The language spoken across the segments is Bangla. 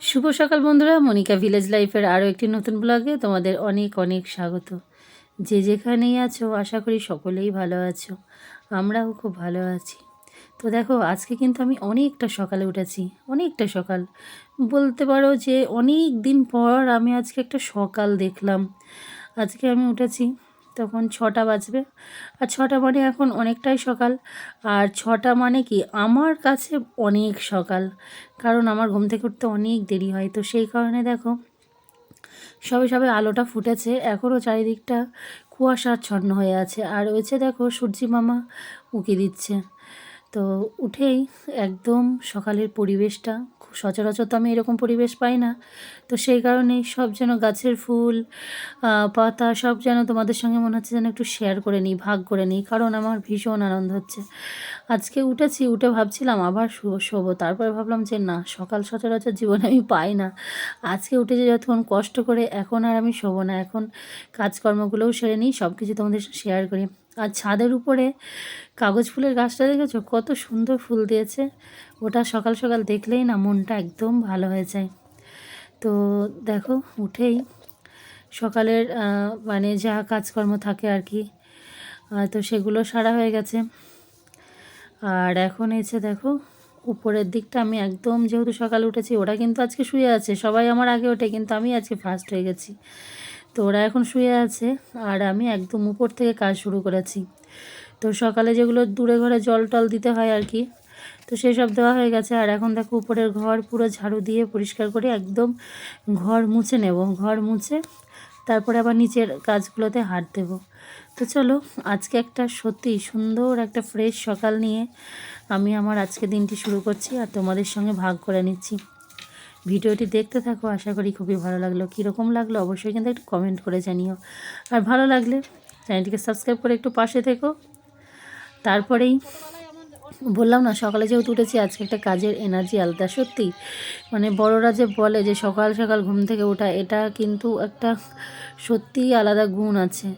শুভ সকাল বন্ধুরা, মনিকা ভিলেজ লাইফের আরও একটি নতুন ব্লগে তোমাদের অনেক অনেক স্বাগত। যে যেখানেই আছো, আশা করি সকলেই ভালো আছো, আমরাও খুব ভালো আছি। তো দেখো, আজকে কিন্তু আমি অনেকটা সকালে উঠেছি, অনেকটা সকাল। বলতে পারো যে অনেক দিন পর আমি আজকে একটা সকাল দেখলাম। আজকে আমি উঠেছি তখন ছটা বাজবে। আর ছটা মানে এখন অনেকটাই সকাল। আর ছটা মানে কি? আমার কাছে অনেক সকাল। কারণ আমার ঘুম থেকে উঠতে অনেক দেরি হয়। তো সেই কারণে দেখো, সবে সবে আলোটা ফুটেছে। এখনও চারিদিকটা কুয়াশাচ্ছন্ন হয়ে আছে। আর ওইছে দেখো, সূর্যি মামা উঁকি দিচ্ছে। তো উঠেই একদম সকালের পরিবেশটা সচরাচর তো আমি এরকম পরিবেশ পাই না। তো সেই কারণেই সব যেন গাছের ফুল পাতা সব যেন তোমাদের সঙ্গে মনে হচ্ছে যেন একটু শেয়ার করে নিই, ভাগ করে নিই, কারণ আমার ভীষণ আনন্দ হচ্ছে। আজকে উঠেছি, উঠে ভাবছিলাম আবার শোবো, তারপরে ভাবলাম যে না, সকাল সচরাচর জীবনে আমি পাই না। আজকে উঠে যে যতক্ষণ কষ্ট করে, এখন আর আমি শোবো না, এখন কাজকর্মগুলোও সেরে নিই সব কিছু তোমাদের শেয়ার করি। আর ছাদের উপরে কাগজ ফুলের গাছটা দেখেছ? কত সুন্দর ফুল দিয়েছে। ওটা সকাল সকাল দেখলেই না মনটা একদম ভালো হয়ে যায়। তো দেখো, উঠেই সকালের মানে যা কাজকর্ম থাকে আর কি তো সেগুলো সারা হয়ে গেছে। আর এখন এসে দেখো, উপরের দিকটা আমি একদম যেহেতু সকালে উঠেছি, ওরা কিন্তু আজকে শুয়ে আছে, সবাই আমার আগে ওঠে, কিন্তু আমি আজকে ফার্স্ট হয়ে গেছি। তো ওরা এখন শুয়ে আছে আর আমি একদম উপর থেকে কাজ শুরু করেছি। তো সকালে যেগুলো দূরে ঘরে জল টল দিতে হয় আর কি, তো সেই সব দেওয়া হয়ে গেছে। আর এখন দেখো উপরের ঘর পুরো ঝাড়ু দিয়ে পরিষ্কার করে একদম ঘর মুছে নেব, ঘর মুছে তারপরে আবার নিচের কাজগুলোতে হাত দেবো। তো চলো আজকে একটা সত্যি সুন্দর একটা ফ্রেশ সকাল নিয়ে আমি আমার আজকে দিনটি শুরু করছি আর তোমাদের সঙ্গে ভাগ করে নিচ্ছি। ভিডিওটি দেখতে থাকো, আশা করি খুবই ভালো লাগল। কীরকম লাগল অবশ্যই কিন্তু একটু কমেন্ট করে জানিও। আর ভালো লাগলে চ্যানেলটিকে সাবস্ক্রাইব করে একটু পাশে থেকো। তারপরেই বললাম না, সকালে যেহেতু উঠেছি, আজকে একটা কাজের এনার্জি আলাদা, সত্যি। মানে বড়রা যে বলে যে সকাল সকাল ঘুম থেকে ওঠা, এটা কিন্তু একটা সত্যিই আলাদা গুণ আছে।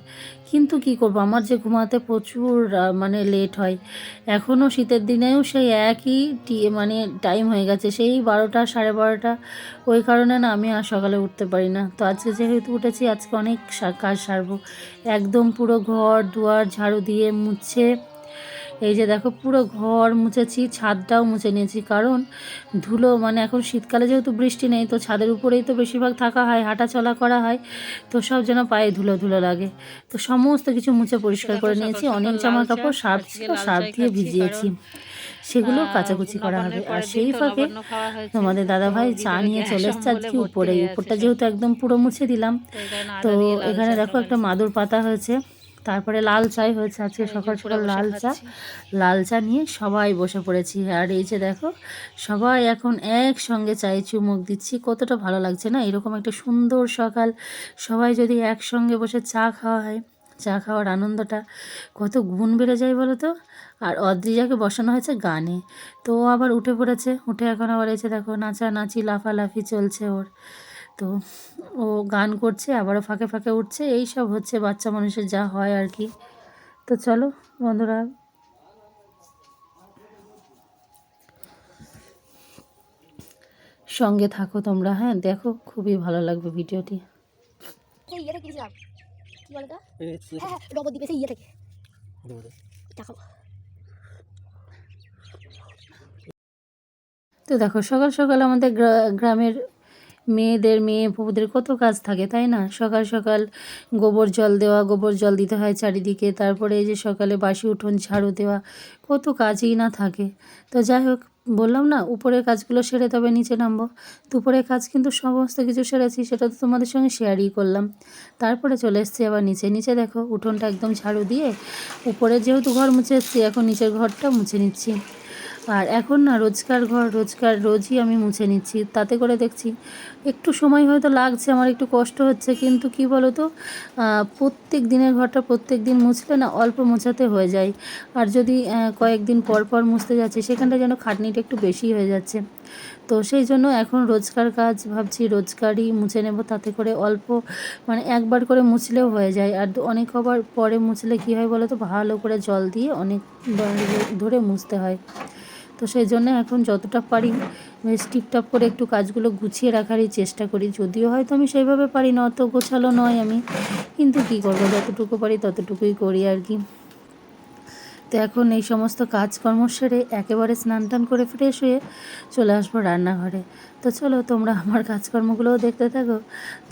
কিন্তু কি করব, আমার যে ঘুমাতে প্রচুর মানে লেট হয়। এখনও শীতের দিনেও সেই একই মানে টাইম হয়ে গেছে। সেই বারোটা, সাড়ে বারোটা, ওই কারণে না আমি আর সকালে উঠতে পারি না। তো আজকে যেহেতু উঠেছি, আজকে অনেক কাজ সারবো। একদম পুরো ঘর, দুয়ার, ঝাড়ু দিয়ে মুছে এই যে দেখো, পুরো ঘর মুছেছি, ছাদটাও মুছে নিয়েছি। কারণ ধুলো মানে এখন শীতকালে যেহেতু বৃষ্টি নেই, তো ছাদের উপরেই তো বেশিরভাগ থাকা হয় হাঁটা চলা করা হয়। তো সব যেন পায়ে ধুলো ধুলো লাগে। তো সমস্ত কিছু মুছে পরিষ্কার করে নিয়েছি। অনেক জামা কাপড় সার্ফ ছিল সার্ফ দিয়ে ভিজিয়েছি। সেগুলো কাচাকুচি করা হবে। আর সেই ফাঁকে তোমাদের দাদাভাই চা নিয়ে চলে এসছে আজকে উপরে। উপরটা যেহেতু একদম পুরো মুছে দিলাম, তো এখানে দেখো একটা মাদুর পাতা হয়েছে। তারপরে লাল চাই হয়েছে আজকে সকাল সকাল লাল চা। লাল চা নিয়ে সবাই বসে পড়েছি। আর এই যে দেখো সবাই এখন একসঙ্গে চাই চুমুক দিচ্ছি। কতটা ভালো লাগছে না? এরকম একটা সুন্দর সকাল। সবাই যদি একসঙ্গে বসে চা খাওয়া হয় চা খাওয়ার আনন্দটা কত গুণ বেড়ে যায় বলো তো? আর অদ্রিজাকে বসানো হয়েছে গানে। তো আবার উঠে পড়েছে। উঠে এখন আবার এসে দেখো নাচা নাচি লাফালাফি চলছে ওর। তো ও গান করছে আবারও ফাঁকে ফাঁকে উঠছে। এই সব হচ্ছে বাচ্চা মানুষের যা হয় আর কি। তো চলো বন্ধুরা। সঙ্গে থাকো তোমরা হ্যাঁ দেখো খুবই ভালো লাগবে ভিডিওটি। হ্যাঁ হ্যাঁ তো দেখো সকাল সকাল আমাদের গ্রামের মেয়েদের, মেয়ে বউদের কত কাজ থাকে, তাই না? সকাল সকাল গোবর জল দেওয়া, গোবর জল দিতে হয় চারিদিকে, তারপরে এই যে সকালে বাসি উঠোন, ঝাড়ু দেওয়া, কত কাজই না থাকে। তো যাই হোক, বললাম না, উপরের কাজগুলো সেরে তবে নিচে নামবো। দুপুরের কাজ কিন্তু সমস্ত কিছু সেরেছি, সেটা তো তোমাদের সঙ্গে শেয়ারই করলাম। তারপরে চলে এসেছি আবার নিচে। নিচে দেখো, উঠোনটা একদম ঝাড়ু দিয়ে, উপরে যেহেতু ঘর মুছে এসেছি, এখন নিচের ঘরটা মুছে নিচ্ছি। আর এখন না রোজকার ঘর, রোজকার রোজই আমি মুছে নিচ্ছি। তাতে করে দেখছি একটু সময় হয়তো লাগছে, আমার একটু কষ্ট হচ্ছে, কিন্তু কি বলো তো প্রত্যেক দিনের ঘরটা প্রত্যেক দিন মুছলে না অল্প মোছাতে হয়ে যায়। আর যদি কয়েকদিন পর পর মুছতে যাচ্ছে, সেখানটা যেন খাটনিটা একটু বেশি হয়ে যাচ্ছে। তো সেই জন্য এখন রোজকার কাজ ভাবছি রোজকারই মুছে নেব, তাতে করে অল্প মানে একবার করে মুছলেও হয়ে যায়। আর অনেক আবার পরে মুছলে কী হয় বলো তো ভালো করে জল দিয়ে অনেক ধরে মুছতে হয়। তো সেই জন্য এখন যতটা পারি টিপটাপ করে একটু কাজগুলো গুছিয়ে রাখারই চেষ্টা করি। যদিও হয়তো আমি সেইভাবে পারি না, অত গোছালো নয় আমি। কিন্তু কী করব, যতটুকু পারি ততটুকুই করি আর কি। তো এখন এই সমস্ত কাজকর্ম সেরে একেবারে স্নান টান করে ফ্রেশ হয়ে চলে আসব রান্নাঘরে। তো চলো তোমরা আমার কাজকর্মগুলোও দেখতে থাকো,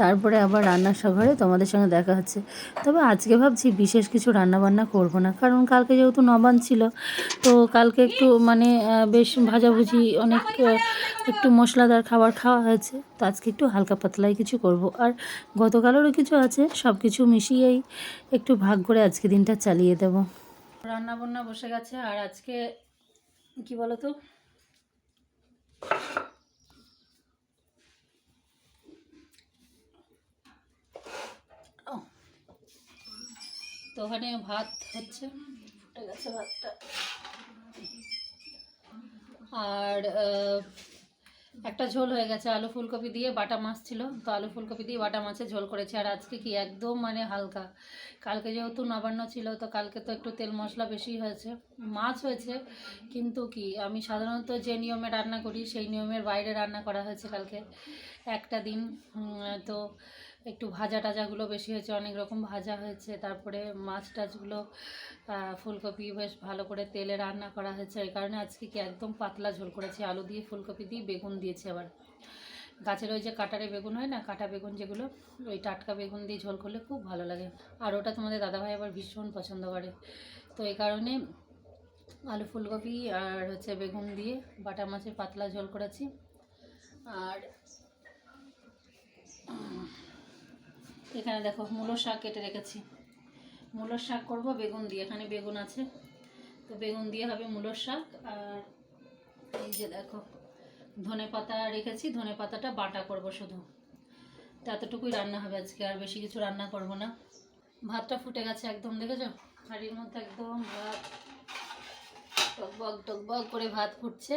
তারপরে আবার রান্নার ঘরে তোমাদের সঙ্গে দেখা হচ্ছে। তবে আজকে ভাবছি বিশেষ কিছু রান্না বান্না করব না, কারণ কালকে যেহেতু নবান ছিল, তো কালকে একটু মানে বেশ ভাজাভুজি, অনেক একটু মশলাদার খাবার খাওয়া হয়েছে, তো আজকে একটু হালকা পাতলাই কিছু করব। আর গতকালেরও কিছু আছে সব কিছু মিশিয়েই একটু ভাগ করে আজকে দিনটা চালিয়ে দেবো। রান্না বান্না বসে গেছে, আর আজকে কি বলতো? তো ওখানে ভাত হচ্ছে, ফুটে গেছে ভাতটা। আর একটা ঝোল হয়ে গেছে, আলু ফুলকপি দিয়ে বাটা মাছ ছিল, তো আলু ফুলকপি দিয়ে বাটা মাছের ঝোল করেছি। আর আজকে কি একদম মানে হালকা। কালকে যেহেতু নবান্ন ছিল, তো কালকে তো একটু তেল মশলা বেশি হয়েছে। মাছ হয়েছে, কিন্তু কি আমি সাধারণত যে নিয়মে রান্না করি, সেই নিয়মের বাইরে রান্না করা হয়েছে কালকে একটা দিন। তো একটু ভাজা টাজাগুলো বেশি হয়েছে, অনেক রকম ভাজা হয়েছে। তারপরে মাছ টাছগুলো ফুলকপি বেশ ভালো করে তেলে রান্না করা হয়েছে। এই কারণে আজকে কি একদম পাতলা ঝোল করেছি। আলু দিয়ে ফুলকপি দিয়ে বেগুন দিয়েছি আবার। গাছের ওই যে কাটারে বেগুন হয় না, কাটা বেগুন যেগুলো, ওই টাটকা বেগুন দিয়ে ঝোল করলে খুব ভালো লাগে। আর ওটা তোমাদের দাদাভাই আবার ভীষণ পছন্দ করে। তো এই কারণে আলু ফুলকপি আর হচ্ছে বেগুন দিয়ে বাটা মাছের পাতলা ঝোল করেছি। আর এখানে দেখো, মূলো শাক কেটে রেখেছি। মূলোর শাক করব, বেগুন দিয়ে। এখানে বেগুন আছে। তো বেগুন দিয়ে হবে মূলোর শাক। আর এই যে দেখো, ধনে পাতা রেখেছি। ধনে পাতাটা বাটা করব শুধু। এতটুকুই রান্না হবে আজকে। আর বেশি কিছু রান্না করব না। ভাতটা ফুটে গেছে একদম, দেখেছ? হাঁড়ির মধ্যে একদম ভাত। টকবক টকবক করে ভাত ফুটছে।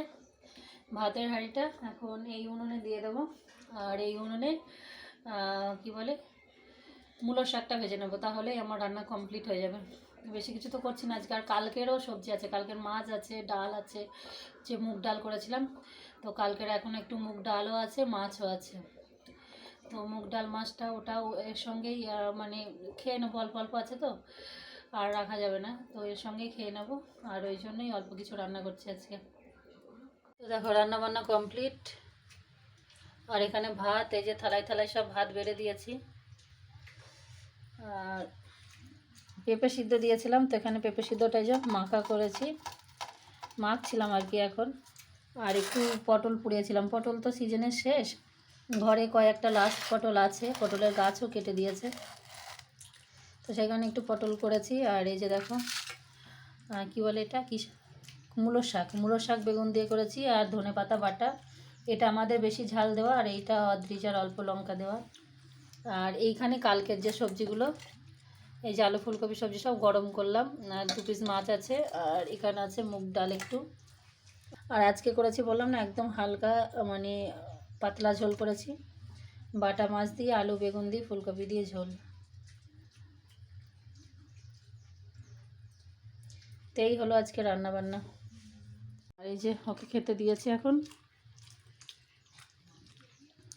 ভাতের হাঁড়িটা এখন এই উনুনে দিয়ে দেবো। আর এই উনুনে কি বলে? মূলো শাকটা ভেজে নেব, তাহলেই আমার রান্না কমপ্লিট হয়ে যাবে। বেশি কিছু তো করছি না, আজকে আর কালকেরও সবজি আছে, কালকের মাছ আছে, ডাল আছে, যে মুগ ডাল করেছিলাম, তো কালকের এখন একটু মুগ ডালও আছে, মাছও আছে। তো মুগ ডাল মাছটা ওটাও এর সঙ্গেই মানে খেয়ে নেব, অল্প অল্প আছে তো, আর রাখা যাবে না, তো এর সঙ্গেই খেয়ে নেব, আর ওই জন্যই অল্প কিছু রান্না করছি আজকে। তো দেখো রান্না বান্না কমপ্লিট আর এখানে ভাত, এই যে থালায় থালায় সব ভাত বেড়ে দিয়েছি। আর পেঁপে সিদ্ধ দিয়েছিলাম, তো এখানে পেঁপে সিদ্ধটাই যে মাখা করেছি। মাখছিলাম আর কি এখন। আর একটু পটল পুড়িয়েছিলাম। পটল তো সিজনের শেষ। ঘরে কয়েকটা লাস্ট পটল আছে। পটলের গাছও কেটে দিয়েছে। তো সেখানে একটু পটল করেছি। আর এই যে দেখো কি বলে এটা? কি মূলো শাক। মূলো শাক বেগুন দিয়ে করেছি। আর ধনে পাতা বাটা। এটা আমাদের বেশি ঝাল দেওয়া। আর এইটা অদ্রিজার অল্প লঙ্কা দেওয়া। আর এইখানে কালকের যে সবজিগুলো, এই যে আলু ফুলকপি সবজি সব গরম করলাম, আর দু পিস মাছ আছে, আর এখানে আছে মুগ ডাল একটু। আর আজকে করেছি বললাম না, একদম হালকা মানে পাতলা ঝোল করেছি। বাটা মাছ দিয়ে আলু, বেগুন দিয়ে ফুলকপি দিয়ে ঝোল। তো এই হলো আজকে রান্না বান্না আর এই যে ওকে খেতে দিয়েছি এখন।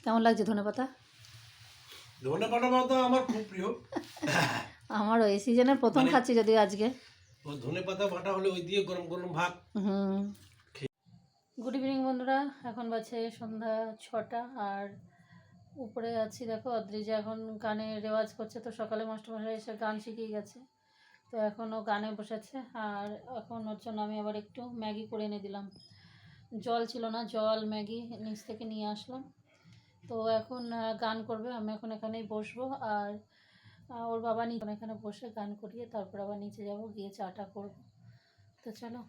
কেমন লাগছে ধনে পাতা ধনে পাতা পাতা আমার খুব প্রিয়। আমারও এই সিজনের প্রথম মানে- খাচ্ছি যদিও আজকে। ও ধনে পাতা বাটা হলে ওই দিয়ে গরম গরম ভাত। হুম। গুড ইভিনিং বন্ধুরা। এখন বাজে সন্ধ্যা ছটা আর উপরে আছি দেখো অদ্রিজা এখন গানে রেওয়াজ করছে তো সকালে মাস্টারমশাই এসে গান শিখিয়ে গেছে। তো এখন ও গানে বসেছে আর এখন ওর জন্য আমি আবার একটু ম্যাগি করে এনে দিলাম। জল ছিল না জল ম্যাগি নিচ থেকে নিয়ে আসলাম। তো এখন গান করবে আমি এখন এখানেই বসবো আর ওর বাবা নিচে এখানে বসে গান করিয়ে তারপর আবার নিচে যাব গিয়ে চাটা করব তো চলো।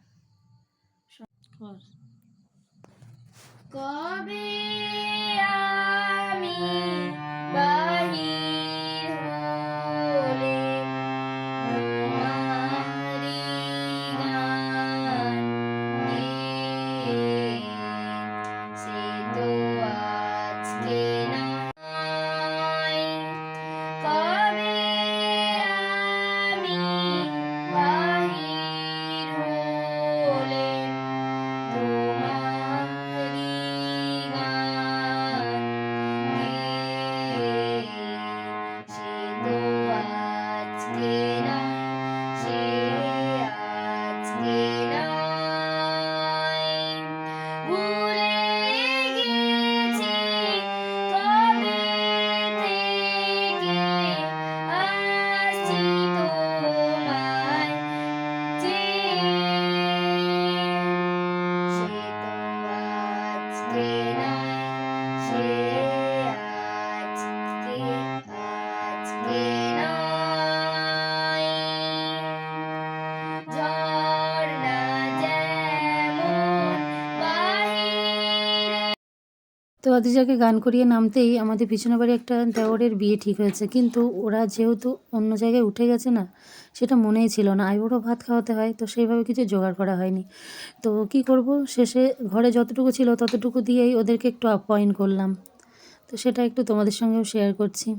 কবে আমি বাহির হলে তোমারি গান অদিজাকে গান করিয়ে নামতেই আমাদের পিছনে বাড়ি একটা দেওয়ারের বিয়ে ঠিক হয়েছে। কিন্তু ওরা যেহেতু অন্য জায়গায় উঠে গেছে না, সেটা মনেই ছিল না। আইবুড়ো ভাত খাওয়াতে হয়, তো সেইভাবে কিছু জোগাড় করা হয়নি। তো কি করব? শেষে ঘরে যতটুকু ছিল ততটুকু দিয়েই ওদেরকে একটু অ্যাপয়েন্ট করলাম। তো সেটা একটু তোমাদের সঙ্গেও শেয়ার করছি।